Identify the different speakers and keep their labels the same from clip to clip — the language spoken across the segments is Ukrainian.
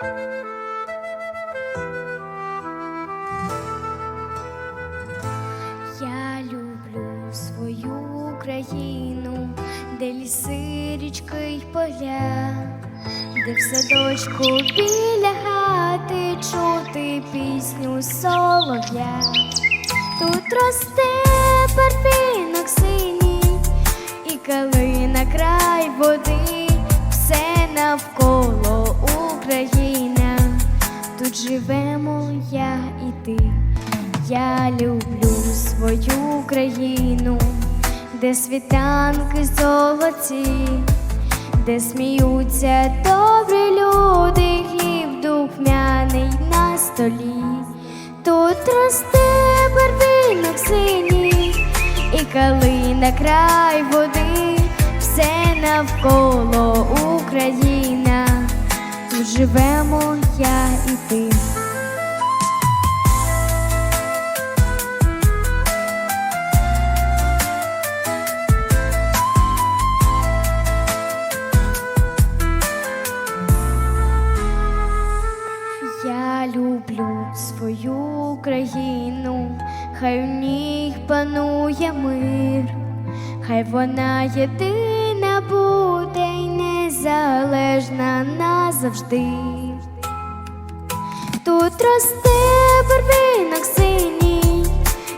Speaker 1: Я люблю свою Україну, де ліси, річки й поля, де в садочку біля хати чути пісню солов'я. Тут росте парфінок синій і калина край води, Я люблю свою країну, де світанки золоті, де сміються добрі люди, хліб духмяний на столі. Тут росте барвінок синій і калина край води, все навколо Україна. Тут живемо я Люблю свою країну, хай у ній панує мир, хай вона єдина буде й незалежна назавжди. Тут росте барвінок синій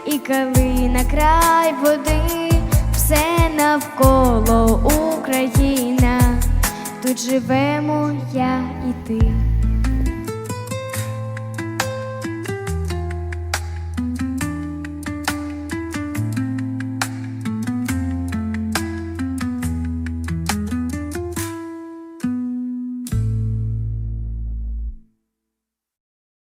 Speaker 1: і калина край води, все навколо Україна, тут живемо я і ти.